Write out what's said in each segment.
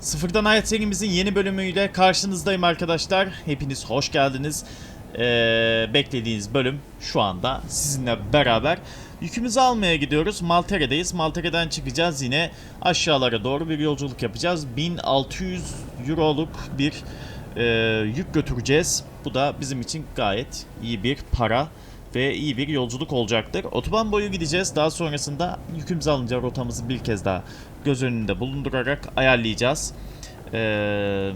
Sıfırdan Hayat serimizin yeni bölümüyle karşınızdayım arkadaşlar. Hepiniz hoş geldiniz. Ee, beklediğiniz bölüm şu anda sizinle beraber. Yükümüzü almaya gidiyoruz. Maltere'deyiz. Maltere'den çıkacağız yine aşağılara doğru bir yolculuk yapacağız. 1600 euroluk bir e, yük götüreceğiz. Bu da bizim için gayet iyi bir para ve iyi bir yolculuk olacaktır. Otoban boyu gideceğiz. Daha sonrasında yükümüzü alınca rotamızı bir kez daha göz önünde bulundurarak ayarlayacağız. Ee,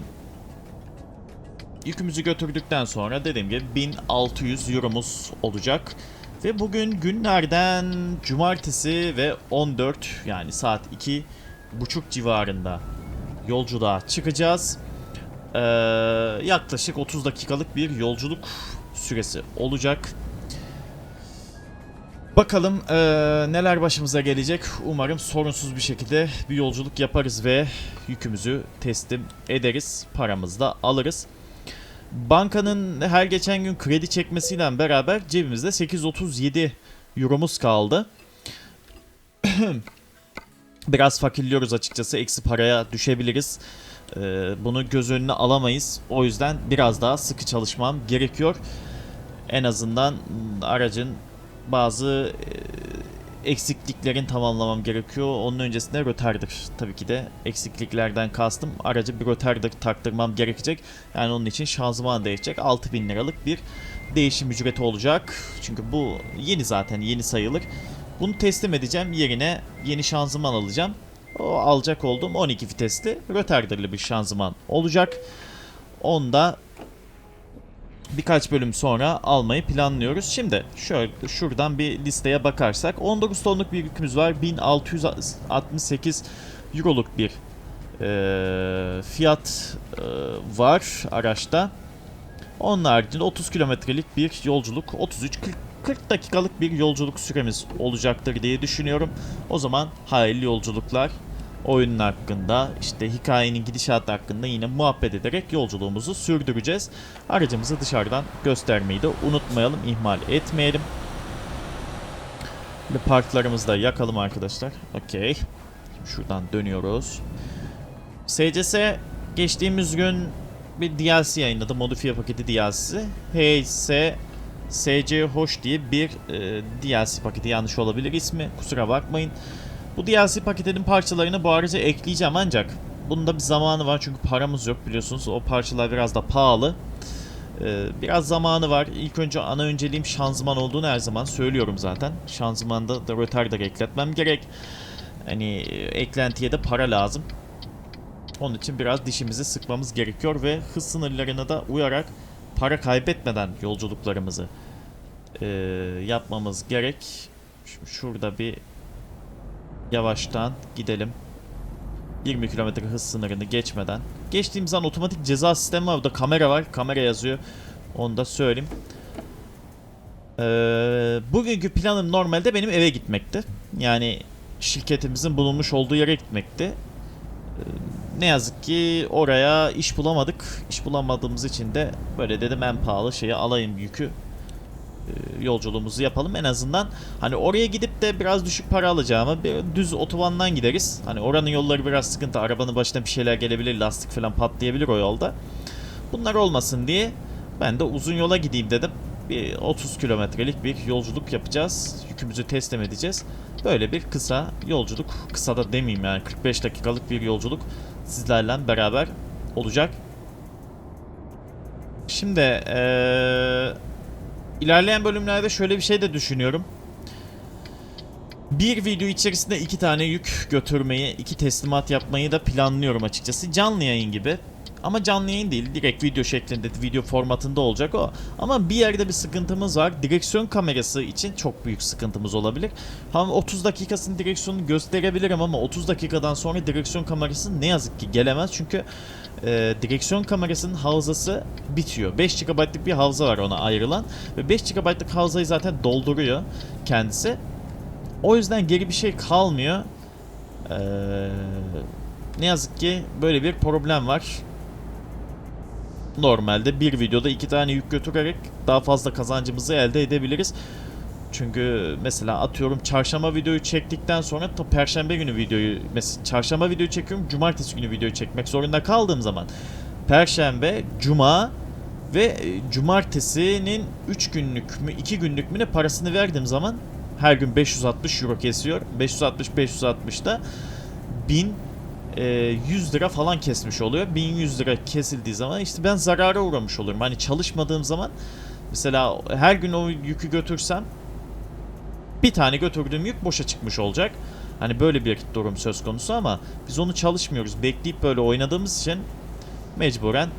yükümüzü götürdükten sonra dediğim gibi 1600 euromuz olacak. Ve bugün günlerden cumartesi ve 14 yani saat 2 buçuk civarında yolculuğa çıkacağız. Ee, yaklaşık 30 dakikalık bir yolculuk süresi olacak. Bakalım eee, neler başımıza gelecek. Umarım sorunsuz bir şekilde bir yolculuk yaparız ve yükümüzü teslim ederiz. Paramızı da alırız. Bankanın her geçen gün kredi çekmesiyle beraber cebimizde 837 euromuz kaldı. Biraz fakirliyoruz açıkçası. Eksi paraya düşebiliriz. Eee, bunu göz önüne alamayız. O yüzden biraz daha sıkı çalışmam gerekiyor. En azından aracın bazı e, eksikliklerin tamamlamam gerekiyor. Onun öncesinde röterdir. Tabii ki de eksikliklerden kastım aracı bir röterdir taktırmam gerekecek. Yani onun için şanzıman değişecek. 6000 liralık bir değişim ücreti olacak. Çünkü bu yeni zaten yeni sayılır. Bunu teslim edeceğim. Yerine yeni şanzıman alacağım. O alacak olduğum 12 vitesli röterdirli bir şanzıman olacak. Onda birkaç bölüm sonra almayı planlıyoruz. Şimdi şöyle şuradan bir listeye bakarsak 19 tonluk bir yükümüz var. 1668 euroluk bir e, fiyat e, var araçta. Onun haricinde 30 kilometrelik bir yolculuk 33 40, 40 dakikalık bir yolculuk süremiz olacaktır diye düşünüyorum. O zaman hayırlı yolculuklar oyunun hakkında, işte hikayenin gidişatı hakkında yine muhabbet ederek yolculuğumuzu sürdüreceğiz. Aracımızı dışarıdan göstermeyi de unutmayalım, ihmal etmeyelim. Ve parklarımızı da yakalım arkadaşlar. Okey. Şuradan dönüyoruz. SCS geçtiğimiz gün bir DLC yayınladı. Modifiye paketi DLC'si. HS SC Hoş diye bir e, DLC paketi yanlış olabilir ismi. Kusura bakmayın. Bu DLC paketinin parçalarını bu araca ekleyeceğim ancak bunun da bir zamanı var çünkü paramız yok biliyorsunuz. O parçalar biraz da pahalı. Ee, biraz zamanı var. İlk önce ana önceliğim şanzıman olduğunu her zaman söylüyorum zaten. Şanzımanda da rötarder ekletmem gerek. Hani e, eklentiye de para lazım. Onun için biraz dişimizi sıkmamız gerekiyor ve hız sınırlarına da uyarak para kaybetmeden yolculuklarımızı e, yapmamız gerek. Şimdi şurada bir yavaştan gidelim. 20 km hız sınırını geçmeden. Geçtiğimiz an otomatik ceza sistemi var. Burada kamera var. Kamera yazıyor. Onu da söyleyeyim. Ee, bugünkü planım normalde benim eve gitmekti. Yani şirketimizin bulunmuş olduğu yere gitmekti. Ee, ne yazık ki oraya iş bulamadık. İş bulamadığımız için de böyle dedim en pahalı şeyi alayım yükü yolculuğumuzu yapalım en azından hani oraya gidip de biraz düşük para alacağımı bir düz otobandan gideriz. Hani oranın yolları biraz sıkıntı. Arabanın başına bir şeyler gelebilir. Lastik falan patlayabilir o yolda. Bunlar olmasın diye ben de uzun yola gideyim dedim. Bir 30 kilometrelik bir yolculuk yapacağız. Yükümüzü teslim edeceğiz. Böyle bir kısa yolculuk. Kısa da demeyeyim yani 45 dakikalık bir yolculuk sizlerle beraber olacak. Şimdi eee İlerleyen bölümlerde şöyle bir şey de düşünüyorum. Bir video içerisinde iki tane yük götürmeyi, iki teslimat yapmayı da planlıyorum açıkçası. Canlı yayın gibi. Ama canlı yayın değil, direkt video şeklinde, video formatında olacak o. Ama bir yerde bir sıkıntımız var. Direksiyon kamerası için çok büyük sıkıntımız olabilir. Hem 30 dakikasını direksiyonu gösterebilirim ama 30 dakikadan sonra direksiyon kamerası ne yazık ki gelemez. Çünkü e, direksiyon kamerasının havzası bitiyor. 5 GB'lık bir havza var ona ayrılan. Ve 5 GB'lık havzayı zaten dolduruyor kendisi. O yüzden geri bir şey kalmıyor. Ee, ne yazık ki böyle bir problem var. Normalde bir videoda iki tane yük götürerek daha fazla kazancımızı elde edebiliriz. Çünkü mesela atıyorum çarşamba videoyu çektikten sonra ta perşembe günü videoyu mesela çarşamba videoyu çekiyorum cumartesi günü videoyu çekmek zorunda kaldığım zaman perşembe, cuma ve e, cumartesinin 3 günlük mü 2 günlük mü ne parasını verdiğim zaman her gün 560 euro kesiyor. 560 560 da 1000 e, 100 lira falan kesmiş oluyor. 1100 lira kesildiği zaman işte ben zarara uğramış olurum. Hani çalışmadığım zaman mesela her gün o yükü götürsem bir tane götürdüğüm yük boşa çıkmış olacak. Hani böyle bir durum söz konusu ama biz onu çalışmıyoruz. Bekleyip böyle oynadığımız için mecburen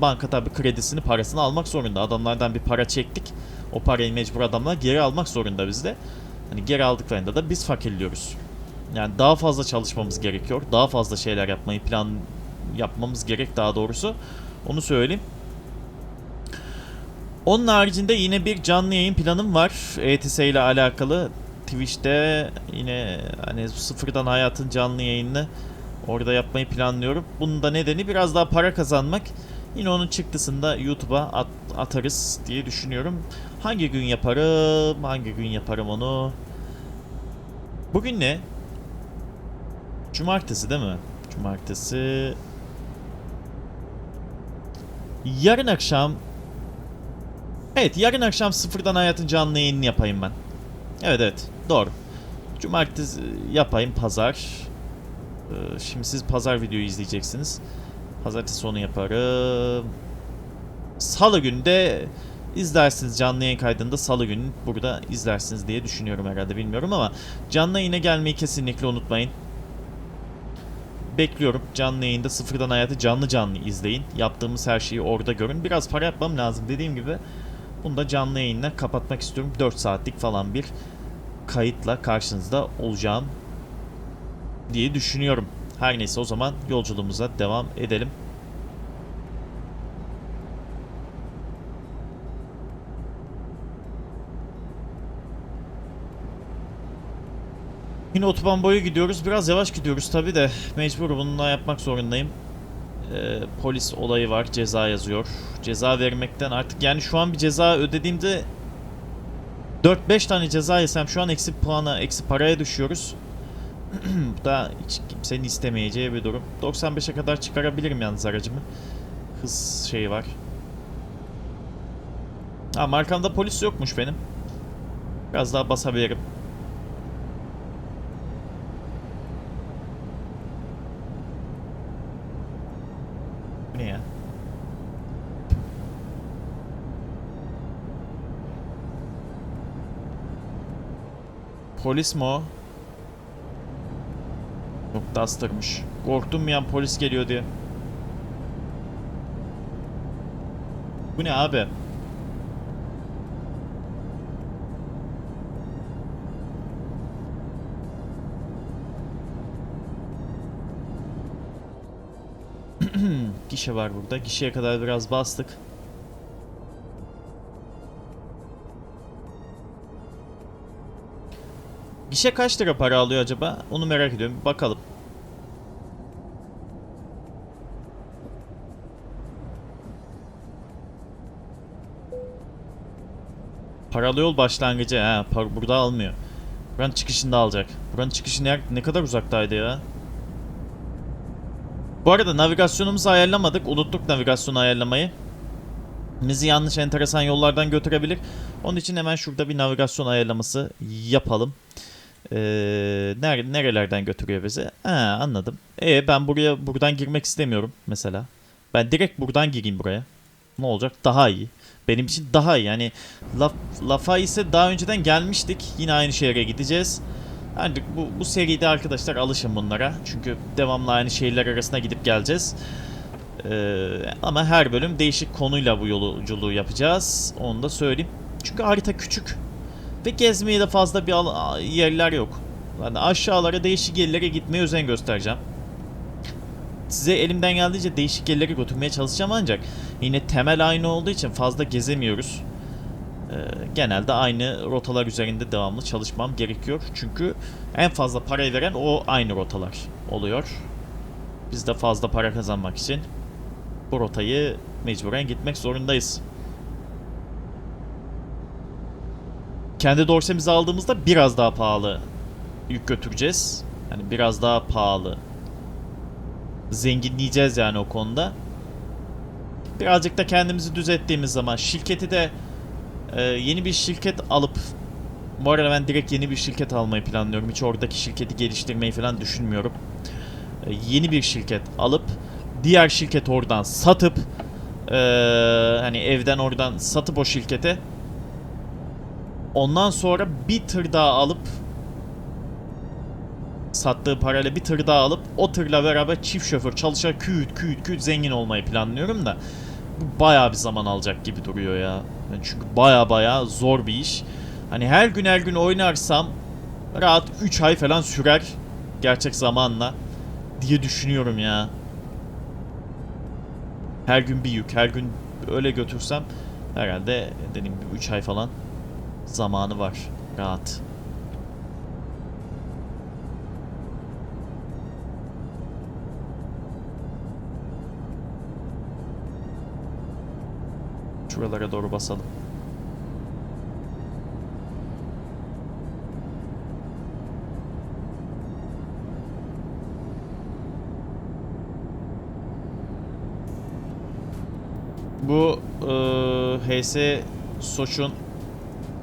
banka tabi kredisini parasını almak zorunda. Adamlardan bir para çektik. O parayı mecbur adamlar geri almak zorunda bizde. Hani geri aldıklarında da biz fakirliyoruz. Yani daha fazla çalışmamız gerekiyor. Daha fazla şeyler yapmayı plan yapmamız gerek daha doğrusu. Onu söyleyeyim. Onun haricinde yine bir canlı yayın planım var. ETS ile alakalı. Twitch'te yine hani sıfırdan hayatın canlı yayınını orada yapmayı planlıyorum. Bunun da nedeni biraz daha para kazanmak. Yine onun çıktısını da YouTube'a at- atarız diye düşünüyorum. Hangi gün yaparım? Hangi gün yaparım onu? Bugün ne? Cumartesi değil mi? Cumartesi. Yarın akşam Evet yarın akşam sıfırdan hayatın canlı yayınını yapayım ben. Evet evet doğru. Cumartesi yapayım pazar. Ee, Şimdi siz pazar videoyu izleyeceksiniz. Pazartesi sonu yaparım. Salı günü de izlersiniz canlı yayın kaydında salı günü burada izlersiniz diye düşünüyorum herhalde bilmiyorum ama canlı yayına gelmeyi kesinlikle unutmayın. Bekliyorum. Canlı yayında sıfırdan hayatı canlı canlı izleyin. Yaptığımız her şeyi orada görün. Biraz para yapmam lazım dediğim gibi. Bunu da canlı yayınla kapatmak istiyorum. 4 saatlik falan bir kayıtla karşınızda olacağım diye düşünüyorum. Her neyse o zaman yolculuğumuza devam edelim. Yine otoban boyu gidiyoruz. Biraz yavaş gidiyoruz tabi de mecbur bununla yapmak zorundayım. Ee, polis olayı var. Ceza yazıyor. Ceza vermekten artık yani şu an bir ceza ödediğimde 4-5 tane ceza yesem şu an eksi puana, eksi paraya düşüyoruz. Bu da hiç kimsenin istemeyeceği bir durum. 95'e kadar çıkarabilirim yalnız aracımı. Hız şeyi var. Ha markamda polis yokmuş benim. Biraz daha basabilirim. Ne ya? Polis mi o? Yok Duster'mış. Korktum an polis geliyor diye. Bu ne abi? Gişe var burada. Gişeye kadar biraz bastık. Gişe kaç lira para alıyor acaba? Onu merak ediyorum. Bakalım. Paralı yol başlangıcı. Ha, par- burada almıyor. Buranın çıkışında alacak. Buranın çıkışı ne, ne kadar uzaktaydı ya? Bu arada navigasyonumuzu ayarlamadık. Unuttuk navigasyonu ayarlamayı. Bizi yanlış enteresan yollardan götürebilir. Onun için hemen şurada bir navigasyon ayarlaması yapalım. Ee, nere- nerelerden götürüyor bizi? Ha, anladım. E ben buraya buradan girmek istemiyorum mesela. Ben direkt buradan gireyim buraya. Ne olacak? Daha iyi. Benim için daha iyi. Yani Laf, Lafa ise daha önceden gelmiştik. Yine aynı şehre gideceğiz. Artık bu, bu seride arkadaşlar alışın bunlara. Çünkü devamlı aynı şehirler arasına gidip geleceğiz. Ee, ama her bölüm değişik konuyla bu yolculuğu yapacağız. Onu da söyleyeyim. Çünkü harita küçük. Ve gezmeye de fazla bir yerler yok. Yani aşağılara değişik yerlere gitmeye özen göstereceğim. Size elimden geldiğince değişik yerlere götürmeye çalışacağım ancak yine temel aynı olduğu için fazla gezemiyoruz. Ee, genelde aynı rotalar üzerinde devamlı çalışmam gerekiyor. Çünkü en fazla parayı veren o aynı rotalar oluyor. Biz de fazla para kazanmak için bu rotayı mecburen gitmek zorundayız. kendi dorsemizi aldığımızda biraz daha pahalı yük götüreceğiz. Yani biraz daha pahalı. Zenginleyeceğiz yani o konuda. Birazcık da kendimizi düzelttiğimiz zaman şirketi de e, yeni bir şirket alıp bu arada ben direkt yeni bir şirket almayı planlıyorum. Hiç oradaki şirketi geliştirmeyi falan düşünmüyorum. E, yeni bir şirket alıp diğer şirket oradan satıp e, hani evden oradan satıp o şirkete ondan sonra bir tır daha alıp sattığı parayla bir tır daha alıp o tırla beraber çift şoför çalışarak küt küt küt zengin olmayı planlıyorum da bu bayağı bir zaman alacak gibi duruyor ya. Çünkü baya baya zor bir iş. Hani her gün her gün oynarsam rahat 3 ay falan sürer gerçek zamanla diye düşünüyorum ya. Her gün bir yük, her gün öyle götürsem herhalde dediğim gibi 3 ay falan zamanı var rahat. Şuralara doğru basalım. Bu eee HS Soç'un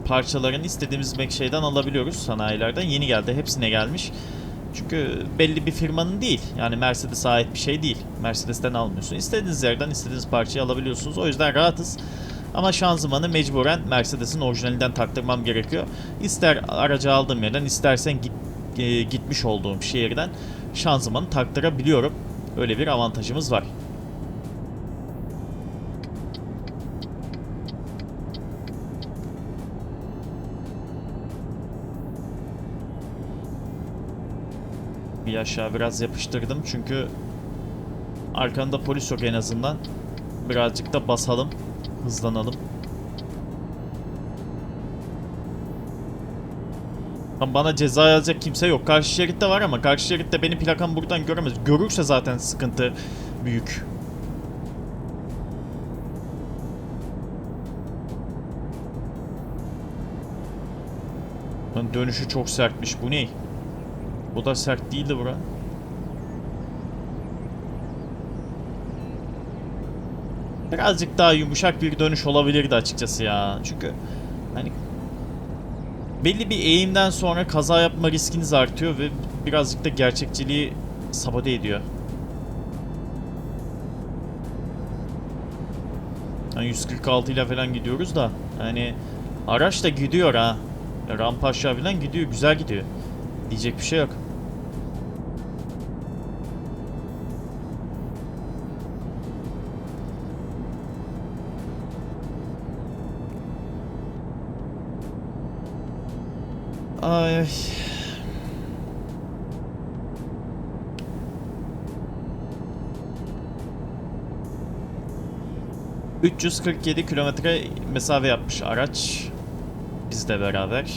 parçalarını istediğimiz şeyden alabiliyoruz sanayilerden. Yeni geldi. Hepsine gelmiş. Çünkü belli bir firmanın değil. Yani Mercedes'e ait bir şey değil. Mercedes'ten almıyorsun. İstediğiniz yerden istediğiniz parçayı alabiliyorsunuz. O yüzden rahatız. Ama şanzımanı mecburen Mercedes'in orijinalinden taktırmam gerekiyor. İster aracı aldığım yerden istersen git, e, gitmiş olduğum şehirden şanzımanı taktırabiliyorum. Öyle bir avantajımız var. Bir aşağı biraz yapıştırdım çünkü arkanda polis yok en azından. Birazcık da basalım. Hızlanalım. Lan Bana ceza yazacak kimse yok. Karşı şeritte var ama karşı şeritte benim plakam buradan göremez. Görürse zaten sıkıntı büyük. Lan dönüşü çok sertmiş. Bu ne? Bu da sert değildi bura. Birazcık daha yumuşak bir dönüş olabilirdi açıkçası ya. Çünkü hani belli bir eğimden sonra kaza yapma riskiniz artıyor ve birazcık da gerçekçiliği sabote ediyor. Yani 146 ile falan gidiyoruz da hani araç da gidiyor ha. Rampa aşağı falan gidiyor, güzel gidiyor. Diyecek bir şey yok. Ay. ay. ...347 kilometre mesafe yapmış araç. Bizle beraber.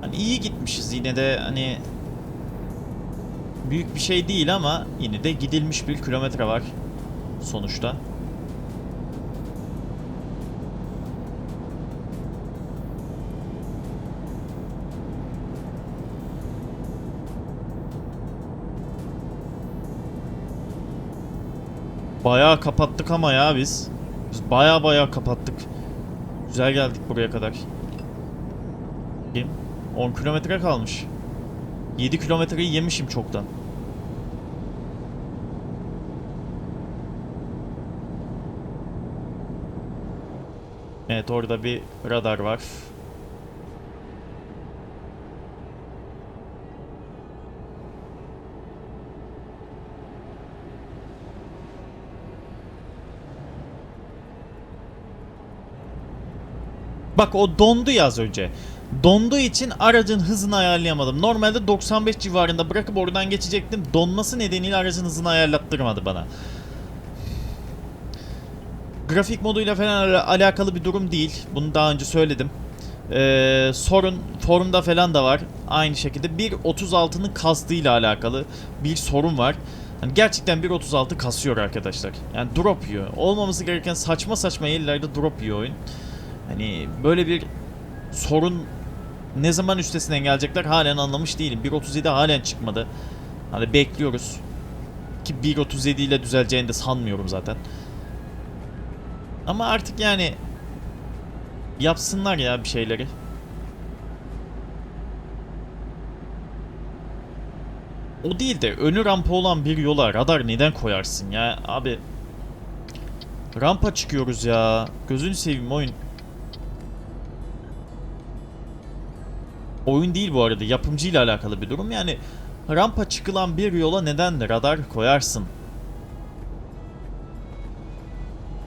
Hani iyi gitmişiz yine de hani... Büyük bir şey değil ama yine de gidilmiş bir kilometre var sonuçta. Bayağı kapattık ama ya biz. Biz bayağı bayağı kapattık. Güzel geldik buraya kadar. Bakayım. 10 kilometre kalmış. 7 kilometreyi yemişim çoktan. Evet orada bir radar var. Bak o dondu ya az önce. Donduğu için aracın hızını ayarlayamadım. Normalde 95 civarında bırakıp oradan geçecektim. Donması nedeniyle aracın hızını ayarlattırmadı bana. Grafik moduyla falan ala- alakalı bir durum değil. Bunu daha önce söyledim. Ee, sorun forumda falan da var. Aynı şekilde 1.36'nın kastığıyla alakalı bir sorun var. Hani gerçekten 1.36 kasıyor arkadaşlar. Yani drop yiyor. Olmaması gereken saçma saçma yerlerde drop yiyor oyun. Hani böyle bir sorun ne zaman üstesinden gelecekler halen anlamış değilim. 1.37 halen çıkmadı. Hani bekliyoruz. Ki 1.37 ile düzeleceğini de sanmıyorum zaten. Ama artık yani yapsınlar ya bir şeyleri. O değil de önü rampa olan bir yola radar neden koyarsın ya abi? Rampa çıkıyoruz ya. Gözünü seveyim oyun. Oyun değil bu arada. Yapımcıyla alakalı bir durum. Yani rampa çıkılan bir yola neden radar koyarsın?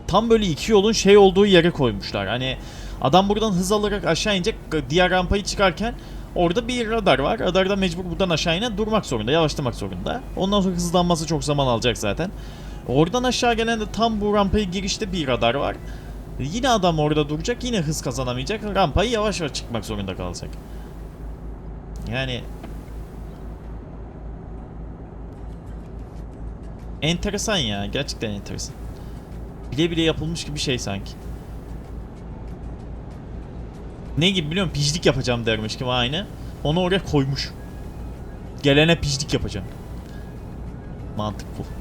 Tam böyle iki yolun şey olduğu yere koymuşlar. Hani adam buradan hız alarak aşağı inecek. Diğer rampayı çıkarken orada bir radar var. Radar da mecbur buradan aşağı inen durmak zorunda. Yavaşlamak zorunda. Ondan sonra hızlanması çok zaman alacak zaten. Oradan aşağı gelen de tam bu rampaya girişte bir radar var. Yine adam orada duracak. Yine hız kazanamayacak. Rampayı yavaş yavaş çıkmak zorunda kalacak. Yani enteresan ya. Gerçekten enteresan. Bile bile yapılmış gibi bir şey sanki. Ne gibi biliyor musun? Pijlik yapacağım dermiş gibi aynı. Onu oraya koymuş. Gelene pijlik yapacağım. Mantık bu.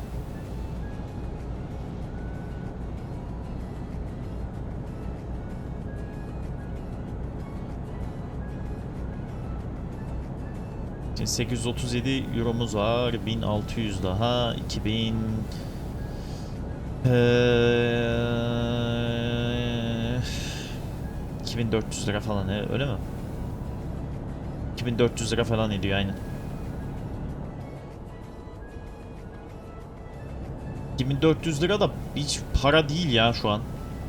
837 euromuz var. 1600 daha. 2000 Eee 2400 lira falan e, öyle mi? 2400 lira falan ediyor aynen. 2400 lira da hiç para değil ya şu an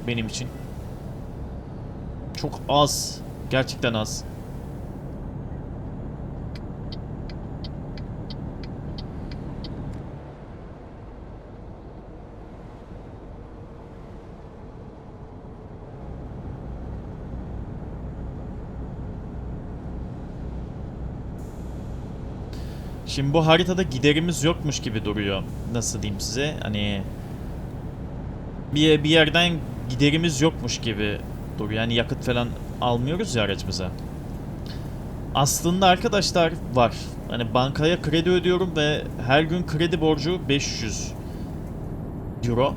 benim için. Çok az. Gerçekten az. Şimdi bu haritada giderimiz yokmuş gibi duruyor. Nasıl diyeyim size? Hani bir, bir yerden giderimiz yokmuş gibi duruyor. Yani yakıt falan almıyoruz ya aracımıza. Aslında arkadaşlar var. Hani bankaya kredi ödüyorum ve her gün kredi borcu 500 euro.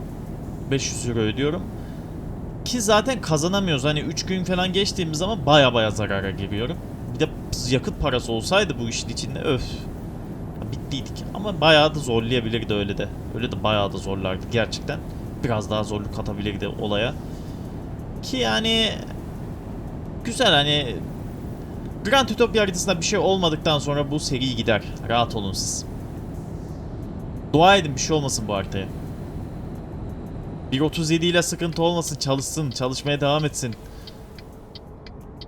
500 euro ödüyorum. Ki zaten kazanamıyoruz. Hani 3 gün falan geçtiğimiz zaman baya baya zarara giriyorum. Bir de yakıt parası olsaydı bu işin içinde öf bittiydik. Ama bayağı da zorlayabilirdi öyle de. Öyle de bayağı da zorlardı gerçekten. Biraz daha zorluk katabilirdi olaya. Ki yani güzel hani Grand Utopia haritasında bir şey olmadıktan sonra bu seri gider. Rahat olun siz. Dua edin bir şey olmasın bu haritaya. 1.37 ile sıkıntı olmasın çalışsın çalışmaya devam etsin.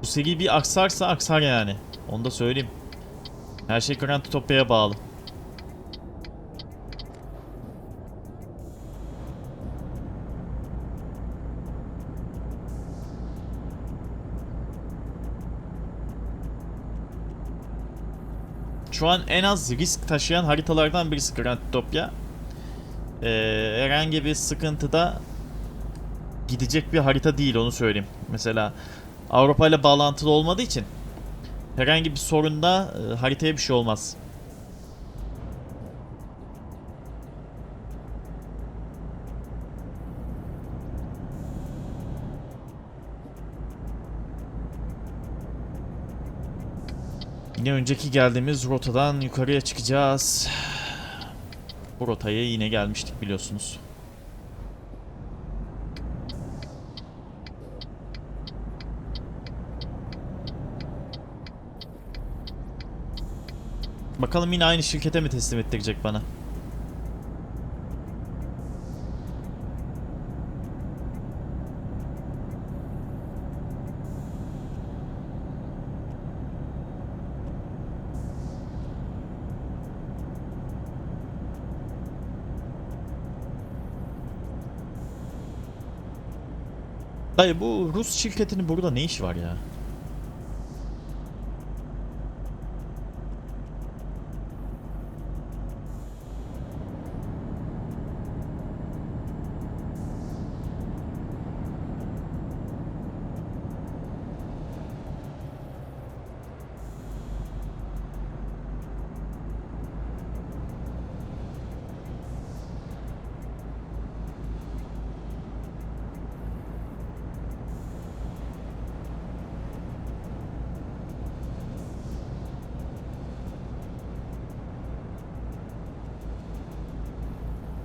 Bu seri bir aksarsa aksar yani. Onu da söyleyeyim. Her şey Grand Utopia'ya bağlı. Şu an en az risk taşıyan haritalardan birisi Grand Utopia. Ee, herhangi bir sıkıntıda gidecek bir harita değil onu söyleyeyim. Mesela Avrupa ile bağlantılı olmadığı için herhangi bir sorunda e, haritaya bir şey olmaz. Yine önceki geldiğimiz rotadan yukarıya çıkacağız. Bu rotaya yine gelmiştik biliyorsunuz. Bakalım yine aynı şirkete mi teslim ettirecek bana? Dayı bu Rus şirketinin burada ne işi var ya?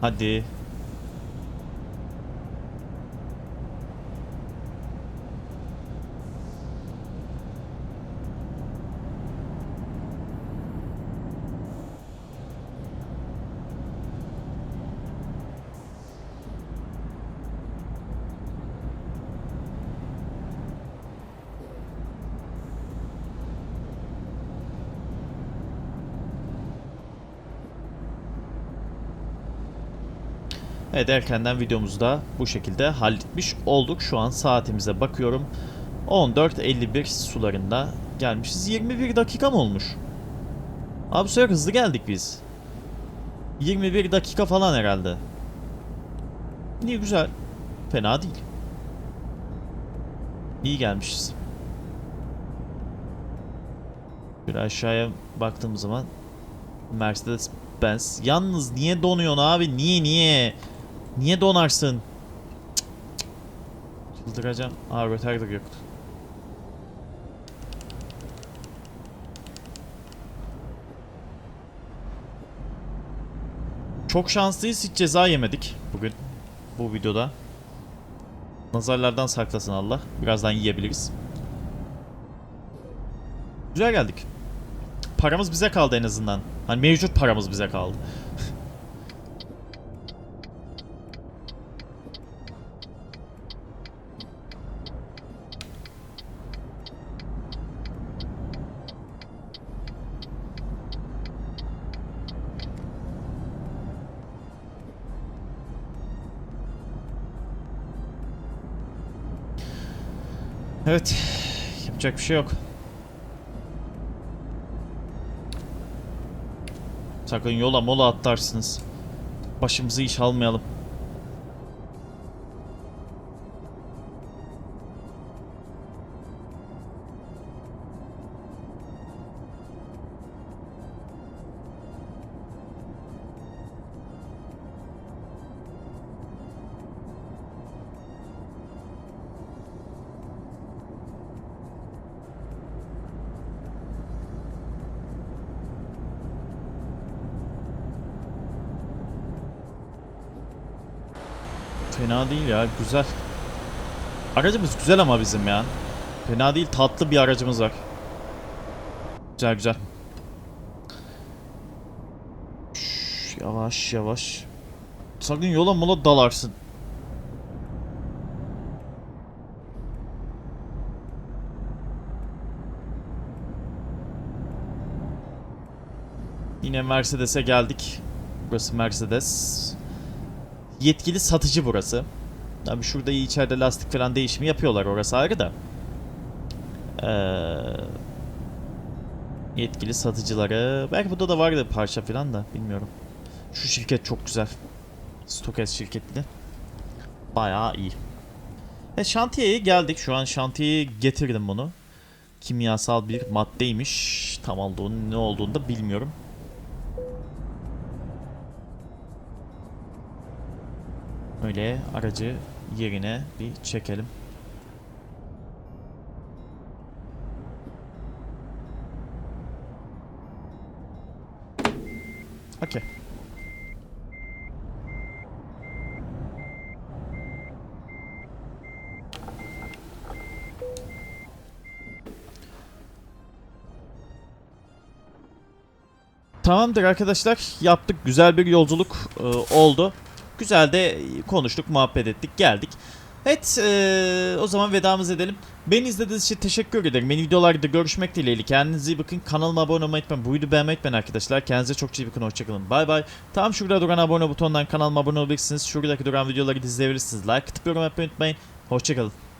Hadi. Evet videomuzu da bu şekilde halletmiş olduk. Şu an saatimize bakıyorum. 14.51 sularında gelmişiz. 21 dakika mı olmuş? Abi bu hızlı geldik biz. 21 dakika falan herhalde. İyi güzel. Fena değil. İyi gelmişiz. Bir aşağıya baktığım zaman Mercedes Benz. Yalnız niye donuyorsun abi? Niye niye? Niye donarsın? Çıldıracağım. Aa retarder yoktu. Çok şanslıyız. Hiç ceza yemedik bugün. Bu videoda. Nazarlardan saklasın Allah. Birazdan yiyebiliriz. Güzel geldik. Paramız bize kaldı en azından. Hani mevcut paramız bize kaldı. Evet. Yapacak bir şey yok. Sakın yola mola atlarsınız. Başımızı iş almayalım. Fena değil ya güzel. Aracımız güzel ama bizim ya. Fena değil tatlı bir aracımız var. Güzel güzel. Yavaş yavaş. Sakın yola mola dalarsın. Yine Mercedes'e geldik. Burası Mercedes. Yetkili satıcı burası. Tabii şurada içeride lastik falan değişimi yapıyorlar orası ayrı da. Ee, yetkili satıcıları. Belki burada da vardı parça falan da bilmiyorum. Şu şirket çok güzel. Stokes şirketli. Bayağı iyi. E, şantiyeye geldik. Şu an şantiyeye getirdim bunu. Kimyasal bir maddeymiş. Tam olduğunu ne olduğunu da bilmiyorum. Öyle aracı yerine bir çekelim. Okey. Tamamdır arkadaşlar. Yaptık. Güzel bir yolculuk e, oldu. Güzel de konuştuk, muhabbet ettik, geldik. Evet, e, o zaman vedamız edelim. Beni izlediğiniz için teşekkür ederim. Beni videolarda görüşmek dileğiyle. Kendinize iyi bakın. Kanalıma abone olmayı unutmayın. Bu videoyu beğenmeyi unutmayın arkadaşlar. Kendinize çok iyi bakın. Hoşçakalın. Bay bay. Tam şurada duran abone butonundan kanalıma abone olabilirsiniz. Şuradaki duran videoları izleyebilirsiniz. Like atıp yorum yapmayı unutmayın. Hoşçakalın.